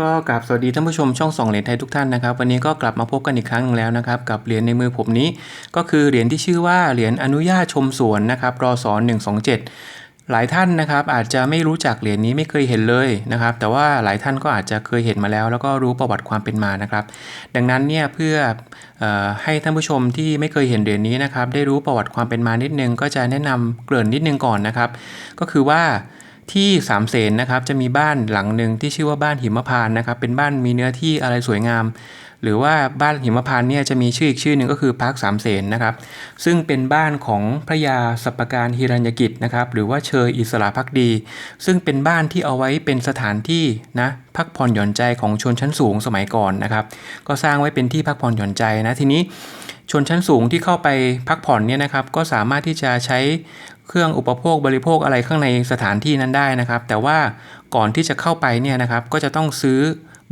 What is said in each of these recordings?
ก็กราบสวัสดีท่านผู้ชมช่องสองเหรียญไทยทุกท่านนะครับวันนี้ก็กลับมาพบกันอีกครั้งหนึงแล้วนะครับกับเหรียญในมือผมนี้ ก็คือเหรียญที่ชื่อว่าเหรียญอนุญาตชมสวนนะครับรอสอน127 หลายท่านนะครับอาจจะไม่รู้จักเหรียญนี้ไม่เคยเห็นเลยนะครับแต่ว่าหลายท่านก็อาจจะเคยเห็นมาแล้ว แล้วก็รู้ประวัติความเป็นมานะครับ ดังนั้นเนี่ยเพื่อออให้ท่านผู้ชมที่ไม่เคยเห็นเหรียญนี้นะครับได้รู้ประวัติความเป็นมานิดนึงก็จะแนะนำเกริ่นนิดนึงก่อนนะครับ ก็คือว่า ที่สามเสนนะครับจะมีบ้านหลังหนึ่งที่ชื่อว่าบ้านหิมพานนะครับเป็นบ้านมีเนื้อที่อะไรสวยงาม หรือว่าบ้านหิมพานต์เนี่ยจะมีชื่ออีกชื่อหนึ่งก็คือพาร์คสามเสนนะครับ ซึ่งเป็นบ้านของพระยาสัปปการฮิรัญยกิจนะครับ หรือว่าเชยอิสระพักดี ซึ่งเป็นบ้านที่เอาไว้เป็นสถานที่นะพักผ่อนหย่อนใจของชนชั้นสูงสมัยก่อนนะครับ ก็สร้างไว้เป็นที่พักผ่อนหย่อนใจนะทีนี้ชนชั้นสูงที่เข้าไปพักผ่อนเนี่ยนะครับ ก็สามารถที่จะใช้เครื่องอุปโภคบริโภคอะไรข้างในสถานที่นั้นได้นะครับ แต่ว่าก่อนที่จะเข้าไปเนี่ยนะครับ ก็จะต้องซื้อ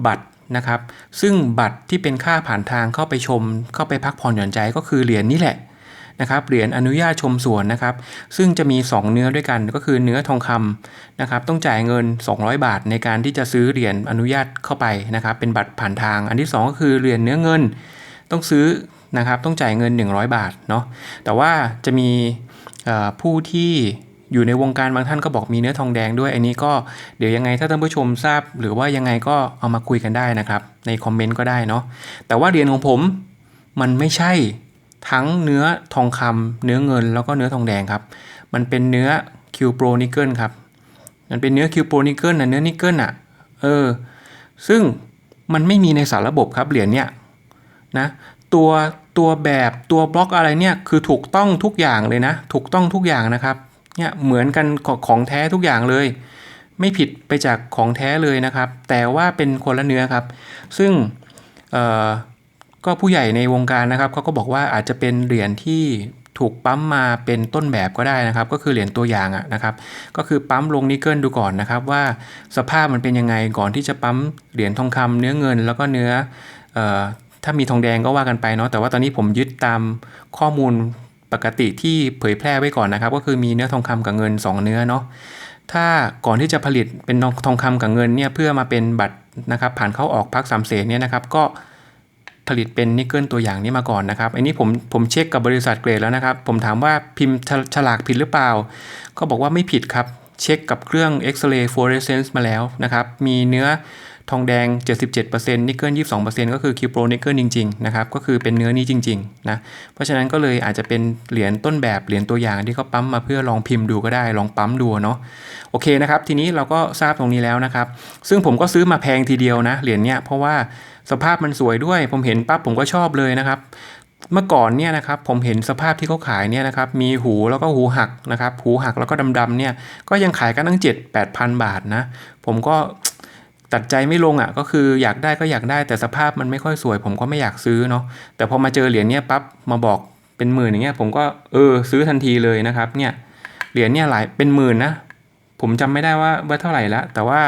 บัตร นะครับ ซึ่งบัตรที่เป็นค่าผ่านทางเข้าไปชม เข้าไปพักผ่อนหย่อนใจก็คือเหรียญนี่แหละนะครับเหรียญอนุญาตชมสวนนะครับ ซึ่งจะมี 2 เนื้อด้วยกันก็คือเนื้อทองคำนะครับ ต้องจ่ายเงิน 200 บาทในการที่จะซื้อเหรียญอนุญาตเข้าไปนะครับ เป็นบัตรผ่านทาง อันที่ 2 ก็คือเหรียญเนื้อเงิน ต้องซื้อนะครับ ต้องจ่ายเงิน 100 บาทเนาะแต่ว่าจะมีผู้ที่ อยู่ในวงการบางท่านก็บอกมีเนื้อทองแดงด้วย อันนี้ก็เดี๋ยวยังไงถ้าท่านผู้ชมทราบ หรือว่ายังไงก็เอามาคุยกันได้นะครับ ในคอมเมนต์ก็ได้เนาะแต่ว่าเหรียญของผมมันไม่ใช่ทั้งเนื้อทองคำเนื้อเงินแล้วก็เนื้อทองแดงครับ มันเป็นเนื้อคิวโปรนิเกิลครับมันเป็นเนื้อคิวโปรนิเกิลนะเนื้อนิกเกิลอะเออซึ่งมันไม่มีในสารระบบครับเหรียญเนี้ยนะตัวตัวแบบตัวบล็อกอะไรเนี่ยคือถูกต้องทุกอย่างเลยนะ ถูกต้องทุกอย่างนะครับ เนี่ยเหมือนกันของแท้ทุกอย่างเลย ไม่ผิดไปจากของแท้เลยนะครับ แต่ว่าเป็นคนละเนื้อครับ ซึ่งก็ผู้ใหญ่ในวงการนะครับเขาก็บอกว่าอาจจะเป็นเหรียญที่ถูกปั๊มมาเป็นต้นแบบก็ได้นะครับ ก็คือเหรียญตัวอย่างอะนะครับ ก็คือปั๊มลงนิกเกิลดูก่อนนะครับ ว่าสภาพมันเป็นยังไงก่อนที่จะปั๊มเหรียญทองคำเนื้อเงินแล้วก็เนื้อออถ้ามีทองแดงก็ว่ากันไปเนาะแต่ว่าตอนนี้ผมยึดตามข้อมูล ปกติที่เผยแพร่ไว้ก่อนนะครับ ก็คือมีเนื้อทองคำกับเงิน 2 เนื้อเนาะถ้าก่อนที่จะผลิตเป็นทองคำกับเงินเนี่ยเพื่อมาเป็นบัตรนะครับ ผ่านเข้าออกพักสามเสนเนี่ยนะครับ ก็ผลิตเป็นนิกเกิลตัวอย่างนี้มาก่อนนะครับ อันนี้ผมผมเช็คกับบริษัทเกรดแล้วนะครับ ผมถามว่าพิมพ์ฉฉลากผิดหรือเปล่า ก็บอกว่าไม่ผิดครับ เช็คกับเครื่องเอ็กซเรย์ฟลูออเรสเซนซ์มาแล้วนะครับ มีเนื้อ ทองแดง 77%นิกเกิล22%ก็คือคิวโปรนิกเกิลจริงๆนะครับก็คือเป็นเนื้อนี้จริงๆนะเพราะฉะนั้นก็เลยอาจจะเป็นเหรียญต้นแบบเหรียญตัวอย่างที่เขาปั๊มมาเพื่อลองพิมพ์ดูก็ได้ลองปั๊มดูเนาะโอเคนะครับทีนี้เราก็ทราบตรงนี้แล้วนะครับ ซึ่งผมก็ซื้อมาแพงทีเดียวนะเหรียญเนี้ยเพราะว่าสภาพมันสวยด้วย ผมเห็นปั๊บผมก็ชอบเลยนะครับเมื่อก่อนเนี่ยนะครับผมเห็นสภาพที่เขาขายเนี่ยนะครับมีหูแล้วก็หูหักนะครับหูหักแล้วก็ดำๆเนี่ยก็ยังขายกันตั้ง 7 8 0 0 0 บาทนะ ผมก็ ตัดใจไม่ลงอะก็คืออยากได้ก็อยากได้แต่สภาพมันไม่ค่อยสวย ผมก็ไม่อยากซื้อเนาะแต่พอมาเจอเหรียญเนี้ยปั๊บมาบอกเป็นหมื่นอย่างเงี้ยผมก็เออซื้อทันทีเลยนะครับเนี่ยเหรียญเนี่ยหลายเป็นหมื่นนะผมจำไม่ได้ว่าว่าเท่าไหร่ละแต่ว่า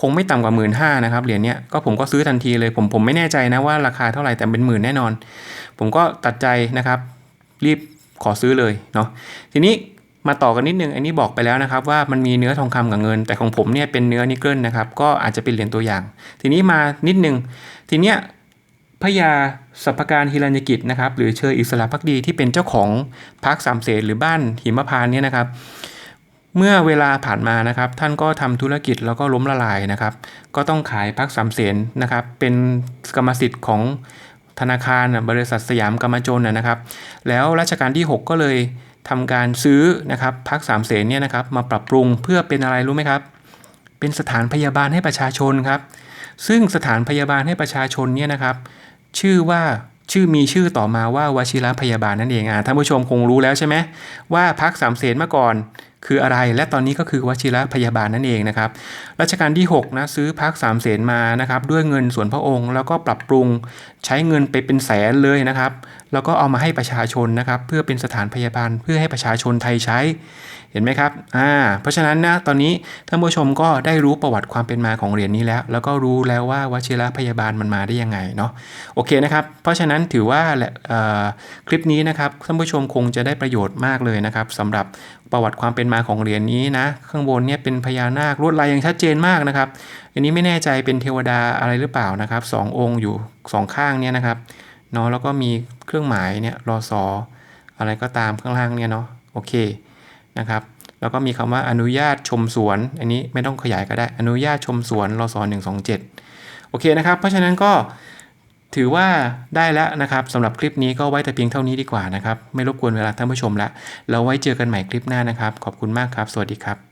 คงไม่ต่ำกว่าหมื่นห้านะครับเหรียญเนี้ยก็ผมก็ซื้อทันทีเลยผมผมไม่แน่ใจนะว่าราคาเท่าไหร่แต่เป็นหมื่นแน่นอน ผมก็ตัดใจนะครับ รีบขอซื้อเลยเนาะทีนี้ มาต่อกันนิดนึงอันนี้บอกไปแล้วนะครับว่ามันมีเนื้อทองคำกับเงิน แต่ของผมเนี่ยเป็นเนื้อนิกเกิลนะครับก็อาจจะเป็นเหรียญตัวอย่าง ทีนี้มานิดนึงทีเนี้ยพระยาสัพพการฮิรัญยกิจนะครับหรือเชยอิสระพักดีที่เป็นเจ้าของพักสามเสนหรือบ้านหิมพานเนี่ยนะครับ เมื่อเวลาผ่านมานะครับ ท่านก็ทำธุรกิจแล้วก็ล้มละลายนะครับ ก็ต้องขายพักสามเสนนะครับ เป็นกรรมสิทธิ์ของธนาคารบริษัทสยามกรรมจนนะนะครับ แล้วรัชกาลที่ 6 ก็เลย ทำการซื้อนะครับพักสามเสนเนี่ยนะครับมาปรับปรุงเพื่อเป็นอะไรรู้ไหมครับ เป็นสถานพยาบาลให้ประชาชนครับ ซึ่งสถานพยาบาลให้ประชาชนเนี่ยนะครับ ชื่อว่าชื่อมีชื่อต่อมาว่าวชิระพยาบาลนั่นเองอะท่านผู้ชมคงรู้แล้วใช่ไหมว่าพักสามเสนเมื่อก่อนคืออะไรและตอนนี้ก็คือวชิระพยาบาลนั่นเองนะครับรัชกาลที่6นะซื้อพักสามเสนมานะครับด้วยเงินส่วนพระองค์ แล้วก็ปรับปรุงใช้เงินไปเป็นแสนเลยนะครับแล้วก็เอามาให้ประชาชนนะครับเพื่อเป็นสถานพยาบาลเพื่อให้ประชาชนไทยใช้เห็นไหมครับอ่าเพราะฉะนั้นนะตอนนี้ท่านผู้ชมก็ได้รู้ประวัติความเป็นมาของเหรียญนี้แล้ว แล้วก็รู้แล้วว่าวชิระพยาบาลมันมาได้ยังไงเนาะโอเคนะครับ เพราะฉะนั้นถือว่าแหละคลิปนี้นะครับท่านผู้ชมคงจะได้ประโยชน์มากเลยนะครับสำหรับประวัติความเป็นมาของเหรียญนี้นะข้างบนเนี่ยเป็นพญานาคลวดลายอยังชัดเจนมากนะครับอันนี้ไม่แน่ใจเป็นเทวดาอะไรหรือเปล่านะครับสององค์อยู่สองข้างเนี่ยนะครับ เนาะแล้วก็มีเครื่องหมายเนี่ยรอสออะไรก็ตามข้างล่างเนี่ยเนาะโอเคนะครับแล้วก็มีคำว่าอนุญาตชมสวน อันนี้ไม่ต้องขยายก็ได้อนุญาตชมสวนรอสอหนึ่งสองเจ็ดโอเคนะครับ เพราะฉะนั้นก็ถือว่าได้แล้วนะครับสำหรับคลิปนี้ก็ไว้แต่เพียงเท่านี้ดีกว่านะครับ ไม่รบกวนเวลาท่านผู้ชมละแล้วไว้เจอกันใหม่คลิปหน้านะครับ ขอบคุณมากครับ สวัสดีครับ